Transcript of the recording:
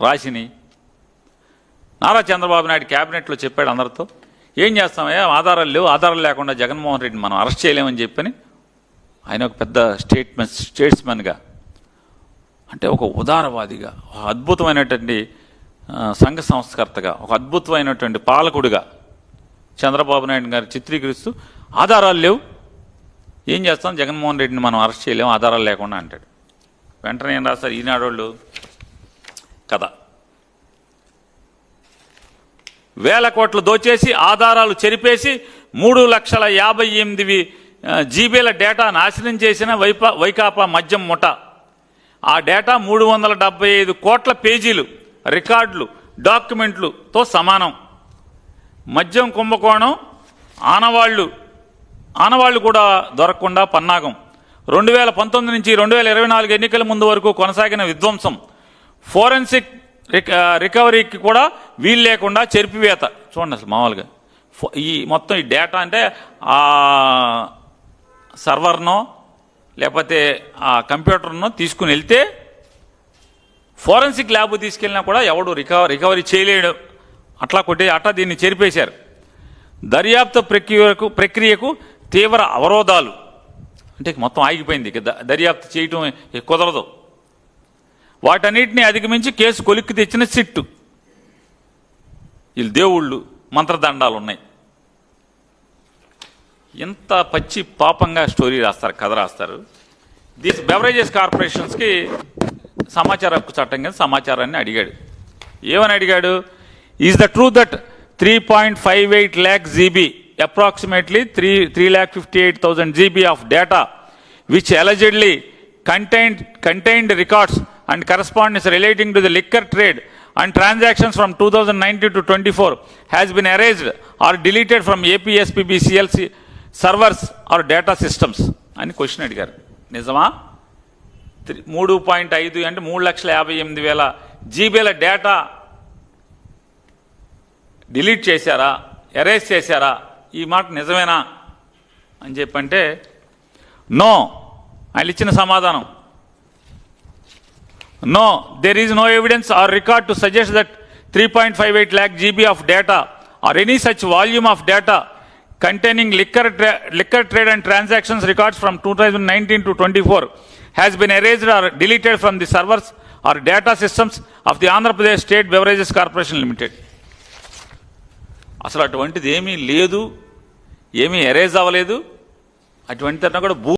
రాసిని నారా చంద్రబాబు నాయుడు క్యాబినెట్లో చెప్పాడు అందరితో ఏం చేస్తామయ్యా? ఆధారాలు లేవు. ఆధారాలు లేకుండా జగన్మోహన్ రెడ్డిని మనం అరెస్ట్ చేయలేమని చెప్పని ఆయన ఒక పెద్ద స్టేట్మెంట్ స్టేట్స్మెన్గా అంటే ఒక ఉదారవాదిగా ఒక అద్భుతమైనటువంటి సంఘ సంస్కర్తగా ఒక అద్భుతమైనటువంటి పాలకుడిగా చంద్రబాబు నాయుడు గారు చిత్రీకరిస్తూ ఆధారాలు లేవు. ఏం చేస్తాం? జగన్మోహన్ రెడ్డిని మనం అరెస్ట్ చేయలేము. ఆధారాలు లేకుండా అంటాడు. వెంటనే ఏం రాస్తారు ఈనాడు వాళ్ళు కథ. వేల కోట్లు దోచేసి ఆధారాలు చెరిపేసి మూడు లక్షల యాభై ఎనిమిది జీబీల డేటా నాశనం చేసిన వైపా వైకాపా మద్యం ముఠ. ఆ డేటా మూడు వందల డెబ్బై ఐదు కోట్ల పేజీలు రికార్డులు డాక్యుమెంట్లుతో సమానం. మద్యం కుంభకోణం ఆనవాళ్ళు ఆనవాళ్ళు కూడా దొరకకుండా పన్నాగం. రెండు వేల పంతొమ్మిది నుంచి రెండు వేల ఇరవై నాలుగు ఎన్నికల ముందు వరకు కొనసాగిన విధ్వంసం. ఫోరెన్సిక్ రిక- రికవరీకి కూడా వీలు లేకుండా చెరిపివేత. చూడండి అసలు మామూలుగా. ఈ మొత్తం ఈ డేటా అంటే ఆ సర్వర్నో లేకపోతే ఆ కంప్యూటర్నో తీసుకుని వెళ్తే ఫోరెన్సిక్ ల్యాబ్ తీసుకెళ్ళినా కూడా ఎవడు రికవరీ రికవరీ చేయలేడు. అట్లా కొట్టి అట్లా దీన్ని చెరిపేశారు. దర్యాప్తు ప్రక్రియకు ప్రక్రియకు తీవ్ర అవరోధాలు. అంటే మొత్తం ఆగిపోయింది. దర్యాప్తు చేయటం కుదరదు. వాటన్నిటిని అధిగమించి కేసు కొలిక్కి తెచ్చిన సిట్టు. వీళ్ళు దేవుళ్ళు మంత్రదండాలు ఉన్నాయి ఇంత పచ్చి పాపంగా స్టోరీ రాస్తారు కథ రాస్తారు. దీస్ బెవరేజెస్ కార్పొరేషన్స్కి సమాచార హక్కు చట్టం కింద సమాచారాన్ని అడిగాడు. ఏమని అడిగాడు? Is the true that three point five eight lakh GB approximately three three lakh fifty eight thousand GB of data which allegedly contain contained records and correspondence relating to the liquor trade and transactions from 2019 to 24 has been erased or deleted from APSPB CLC servers or data systems అని question అడిగారు నిజమా three- మూడు point ఐదు అంటే మూడు లక్షల యాభై ఎనిమిది వేల జీబీల డేటా డిలీట్ చేశారా ఎరేజ్ చేశారా ఈ మాట నిజమేనా అని చెప్పంటే నో ఆయన ఇచ్చిన సమాధానం no there is no evidence or record to suggest that three point five eight lakh GB of data or any such volume of data containing liquor, tra- liquor trade and transactions records from 2019 to 24 has been erased or deleted from the servers or data systems of the Andhra Pradesh State Beverages Corporation Limited. అసలు అటువంటిది ఏమీ లేదు ఏమీ erase అవ్వలేదు అటువంటిది కూడా భూ